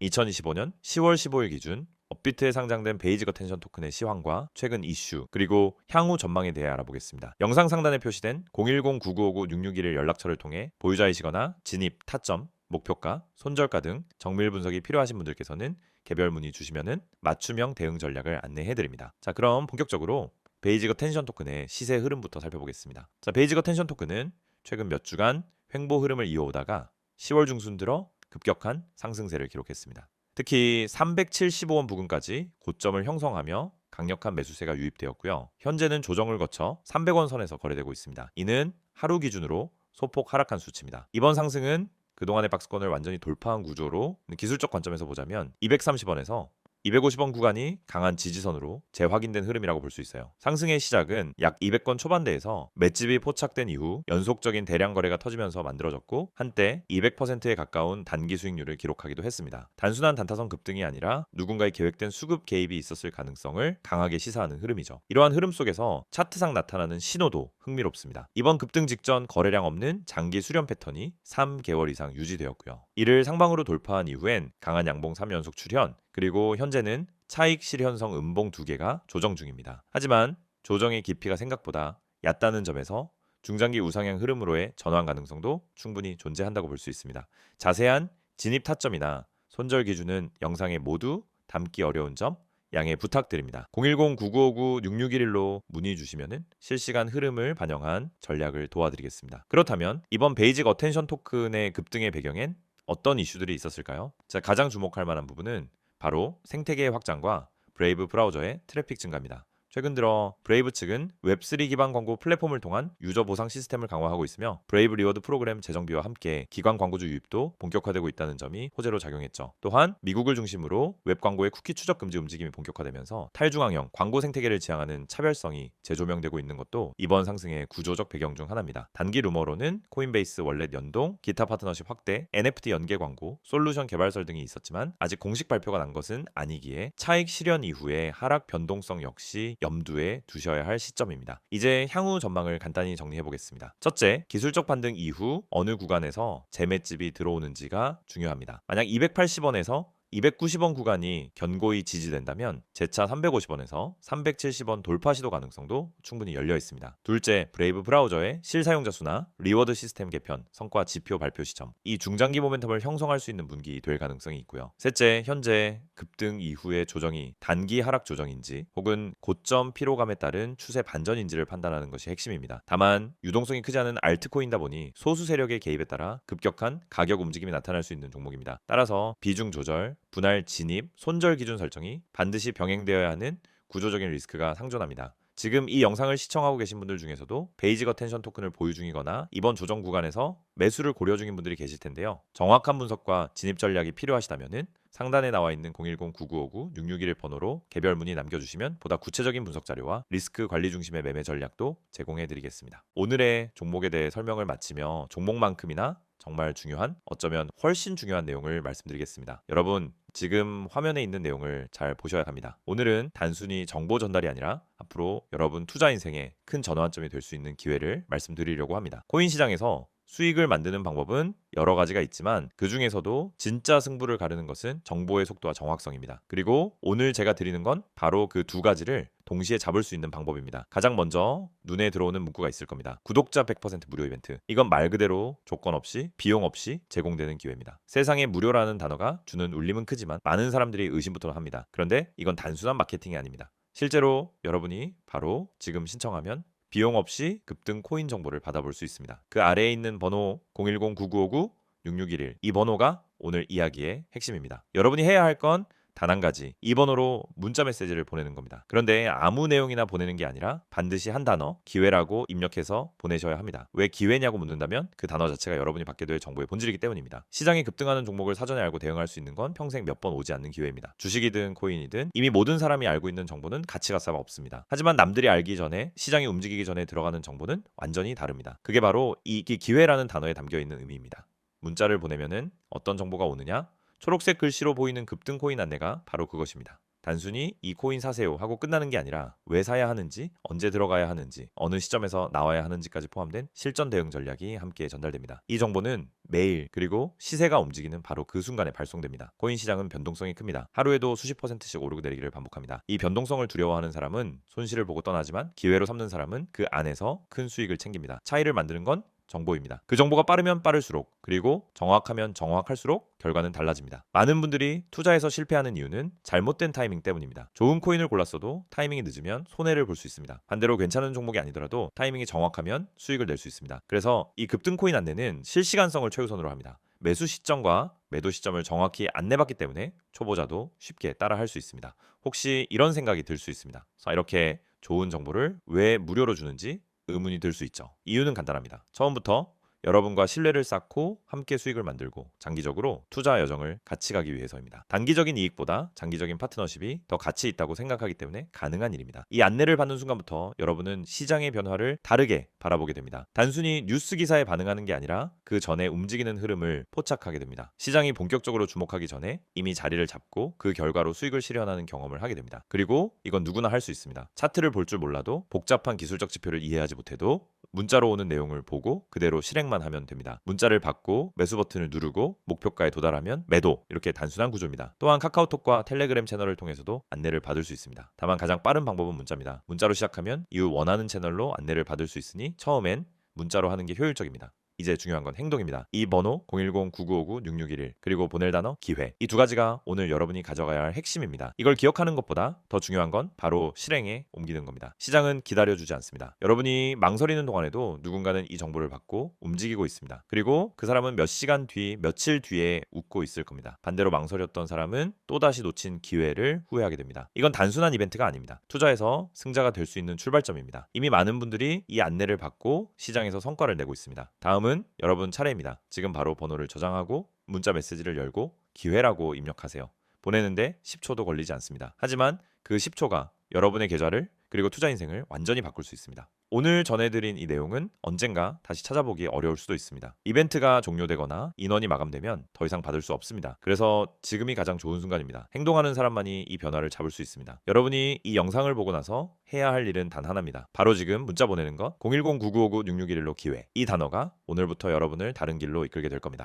2025년 10월 15일 기준 업비트에 상장된 베이지거 텐션 토큰의 시황과 최근 이슈 그리고 향후 전망에 대해 알아보겠습니다. 영상 상단에 표시된 010-9959-661 연락처를 통해 보유자이시거나 진입, 타점, 목표가, 손절가 등 정밀 분석이 필요하신 분들께서는 개별 문의 주시면은 맞춤형 대응 전략을 안내해 드립니다. 자, 그럼 본격적으로 베이지거 텐션 토큰의 시세 흐름부터 살펴보겠습니다. 자, 베이지거 텐션 토큰은 최근 몇 주간 횡보 흐름을 이어오다가 10월 중순 들어 급격한 상승세를 기록했습니다. 특히 375원 부근까지 고점을 형성하며 강력한 매수세가 유입되었고요. 현재는 조정을 거쳐 300원 선에서 거래되고 있습니다. 이는 하루 기준으로 소폭 하락한 수치입니다. 이번 상승은 그동안의 박스권을 완전히 돌파한 구조로 기술적 관점에서 보자면 230원에서 250원 구간이 강한 지지선으로 재확인된 흐름이라고 볼 수 있어요. 상승의 시작은 약 200건 초반대에서 맷집이 포착된 이후 연속적인 대량 거래가 터지면서 만들어졌고 한때 200%에 가까운 단기 수익률을 기록하기도 했습니다. 단순한 단타성 급등이 아니라 누군가의 계획된 수급 개입이 있었을 가능성을 강하게 시사하는 흐름이죠. 이러한 흐름 속에서 차트상 나타나는 신호도 흥미롭습니다. 이번 급등 직전 거래량 없는 장기 수렴 패턴이 3개월 이상 유지되었고요. 이를 상방으로 돌파한 이후엔 강한 양봉 3연속 출현 그리고 현재는 차익 실현성 음봉 두 개가 조정 중입니다. 하지만 조정의 깊이가 생각보다 얕다는 점에서 중장기 우상향 흐름으로의 전환 가능성도 충분히 존재한다고 볼 수 있습니다. 자세한 진입 타점이나 손절 기준은 영상에 모두 담기 어려운 점 양해 부탁드립니다. 010-9959-6611로 문의 주시면 실시간 흐름을 반영한 전략을 도와드리겠습니다. 그렇다면 이번 베이직 어텐션 토큰의 급등의 배경엔 어떤 이슈들이 있었을까요? 자, 가장 주목할 만한 부분은 바로 생태계의 확장과 브레이브 브라우저의 트래픽 증가입니다. 최근 들어 브레이브 측은 웹3 기반 광고 플랫폼을 통한 유저 보상 시스템을 강화하고 있으며 브레이브 리워드 프로그램 재정비와 함께 기관 광고주 유입도 본격화되고 있다는 점이 호재로 작용했죠. 또한 미국을 중심으로 웹 광고의 쿠키 추적 금지 움직임이 본격화되면서 탈중앙형 광고 생태계를 지향하는 차별성이 재조명되고 있는 것도 이번 상승의 구조적 배경 중 하나입니다. 단기 루머로는 코인베이스 월렛 연동, 기타 파트너십 확대, NFT 연계 광고, 솔루션 개발설 등이 있었지만 아직 공식 발표가 난 것은 아니기에 차익 실현 이후의 하락 변동성 역시 염두에 두셔야 할 시점입니다. 이제 향후 전망을 간단히 정리해 보겠습니다. 첫째, 기술적 반등 이후 어느 구간에서 재매집이 들어오는지가 중요합니다. 만약 280원에서 290원 구간이 견고히 지지된다면 재차 350원에서 370원 돌파 시도 가능성도 충분히 열려 있습니다. 둘째, 브레이브 브라우저의 실사용자 수나 리워드 시스템 개편, 성과 지표 발표 시점. 이 중장기 모멘텀을 형성할 수 있는 분기 될 가능성이 있고요. 셋째, 현재 급등 이후의 조정이 단기 하락 조정인지 혹은 고점 피로감에 따른 추세 반전인지를 판단하는 것이 핵심입니다. 다만 유동성이 크지 않은 알트코인다 보니 소수 세력의 개입에 따라 급격한 가격 움직임이 나타날 수 있는 종목입니다. 따라서 비중 조절, 분할 진입, 손절 기준 설정이 반드시 병행되어야 하는 구조적인 리스크가 상존합니다. 지금 이 영상을 시청하고 계신 분들 중에서도 베이지거 텐션 토큰을 보유 중이거나 이번 조정 구간에서 매수를 고려 중인 분들이 계실 텐데요. 정확한 분석과 진입 전략이 필요하시다면 상단에 나와 있는 010-9959-6611 번호로 개별 문의 남겨주시면 보다 구체적인 분석 자료와 리스크 관리 중심의 매매 전략도 제공해 드리겠습니다. 오늘의 종목에 대해 설명을 마치며 종목만큼이나 정말 중요한 어쩌면 훨씬 중요한 내용을 말씀드리겠습니다. 여러분 지금 화면에 있는 내용을 잘 보셔야 합니다. 오늘은 단순히 정보 전달이 아니라 앞으로 여러분 투자 인생에 큰 전환점이 될 수 있는 기회를 말씀드리려고 합니다. 코인 시장에서 수익을 만드는 방법은 여러 가지가 있지만 그 중에서도 진짜 승부를 가르는 것은 정보의 속도와 정확성입니다. 그리고 오늘 제가 드리는 건 바로 그 두 가지를 동시에 잡을 수 있는 방법입니다. 가장 먼저 눈에 들어오는 문구가 있을 겁니다. 구독자 100% 무료 이벤트. 이건 말 그대로 조건 없이 비용 없이 제공되는 기회입니다. 세상에 무료라는 단어가 주는 울림은 크지만 많은 사람들이 의심부터 합니다. 그런데 이건 단순한 마케팅이 아닙니다. 실제로 여러분이 바로 지금 신청하면 비용 없이 급등 코인 정보를 받아볼 수 있습니다. 그 아래에 있는 번호 010-9959-6611 이 번호가 오늘 이야기의 핵심입니다. 여러분이 해야 할 건 단 한 가지 이 번호로 문자 메시지를 보내는 겁니다. 그런데 아무 내용이나 보내는 게 아니라 반드시 한 단어 기회라고 입력해서 보내셔야 합니다. 왜 기회냐고 묻는다면 그 단어 자체가 여러분이 받게 될 정보의 본질이기 때문입니다. 시장이 급등하는 종목을 사전에 알고 대응할 수 있는 건 평생 몇 번 오지 않는 기회입니다. 주식이든 코인이든 이미 모든 사람이 알고 있는 정보는 가치가 싸 없습니다. 하지만 남들이 알기 전에 시장이 움직이기 전에 들어가는 정보는 완전히 다릅니다. 그게 바로 이 기회라는 단어에 담겨 있는 의미입니다. 문자를 보내면은 어떤 정보가 오느냐? 초록색 글씨로 보이는 급등 코인 안내가 바로 그것입니다. 단순히 이 코인 사세요 하고 끝나는 게 아니라 왜 사야 하는지, 언제 들어가야 하는지, 어느 시점에서 나와야 하는지까지 포함된 실전 대응 전략이 함께 전달됩니다. 이 정보는 매일 그리고 시세가 움직이는 바로 그 순간에 발송됩니다. 코인 시장은 변동성이 큽니다. 하루에도 수십 퍼센트씩 오르고 내리기를 반복합니다. 이 변동성을 두려워하는 사람은 손실을 보고 떠나지만 기회로 삼는 사람은 그 안에서 큰 수익을 챙깁니다. 차이를 만드는 건 정보입니다. 그 정보가 빠르면 빠를수록 그리고 정확하면 정확할수록 결과는 달라집니다. 많은 분들이 투자에서 실패하는 이유는 잘못된 타이밍 때문입니다. 좋은 코인을 골랐어도 타이밍이 늦으면 손해를 볼 수 있습니다. 반대로 괜찮은 종목이 아니더라도 타이밍이 정확하면 수익을 낼 수 있습니다. 그래서 이 급등 코인 안내는 실시간성을 최우선으로 합니다. 매수 시점과 매도 시점을 정확히 안내받기 때문에 초보자도 쉽게 따라할 수 있습니다. 혹시 이런 생각이 들 수 있습니다. 자, 이렇게 좋은 정보를 왜 무료로 주는지 의문이 들 수 있죠. 이유는 간단합니다. 처음부터 여러분과 신뢰를 쌓고 함께 수익을 만들고 장기적으로 투자 여정을 같이 가기 위해서입니다. 단기적인 이익보다 장기적인 파트너십이 더 가치 있다고 생각하기 때문에 가능한 일입니다. 이 안내를 받는 순간부터 여러분은 시장의 변화를 다르게 바라보게 됩니다. 단순히 뉴스 기사에 반응하는 게 아니라 그 전에 움직이는 흐름을 포착하게 됩니다. 시장이 본격적으로 주목하기 전에 이미 자리를 잡고 그 결과로 수익을 실현하는 경험을 하게 됩니다. 그리고 이건 누구나 할 수 있습니다. 차트를 볼 줄 몰라도 복잡한 기술적 지표를 이해하지 못해도 문자로 오는 내용을 보고 그대로 실행만 하면 됩니다. 문자를 받고 매수 버튼을 누르고 목표가에 도달하면 매도 이렇게 단순한 구조입니다. 또한 카카오톡과 텔레그램 채널을 통해서도 안내를 받을 수 있습니다. 다만 가장 빠른 방법은 문자입니다. 문자로 시작하면 이후 원하는 채널로 안내를 받을 수 있으니 처음엔 문자로 하는 게 효율적입니다. 이제 중요한 건 행동입니다. 이 번호 010-9959-6611 그리고 보낼 단어 기회 이 두 가지가 오늘 여러분이 가져가야 할 핵심입니다. 이걸 기억하는 것보다 더 중요한 건 바로 실행에 옮기는 겁니다. 시장은 기다려주지 않습니다. 여러분이 망설이는 동안에도 누군가는 이 정보를 받고 움직이고 있습니다. 그리고 그 사람은 몇 시간 뒤, 며칠 뒤에 웃고 있을 겁니다. 반대로 망설였던 사람은 또다시 놓친 기회를 후회하게 됩니다. 이건 단순한 이벤트가 아닙니다. 투자에서 승자가 될 수 있는 출발점입니다. 이미 많은 분들이 이 안내를 받고 시장에서 성과를 내고 있습니다. 다음 은 여러분 차례입니다. 지금 바로 번호를 저장하고 문자 메시지를 열고 기회라고 입력하세요. 보내는데 10초도 걸리지 않습니다. 하지만 그 10초가 여러분의 계좌를 그리고 투자 인생을 완전히 바꿀 수 있습니다. 오늘 전해드린 이 내용은 언젠가 다시 찾아보기 어려울 수도 있습니다. 이벤트가 종료되거나 인원이 마감되면 더 이상 받을 수 없습니다. 그래서 지금이 가장 좋은 순간입니다. 행동하는 사람만이 이 변화를 잡을 수 있습니다. 여러분이 이 영상을 보고 나서 해야 할 일은 단 하나입니다. 바로 지금 문자 보내는 것 010-9959-6611로 기회. 이 단어가 오늘부터 여러분을 다른 길로 이끌게 될 겁니다.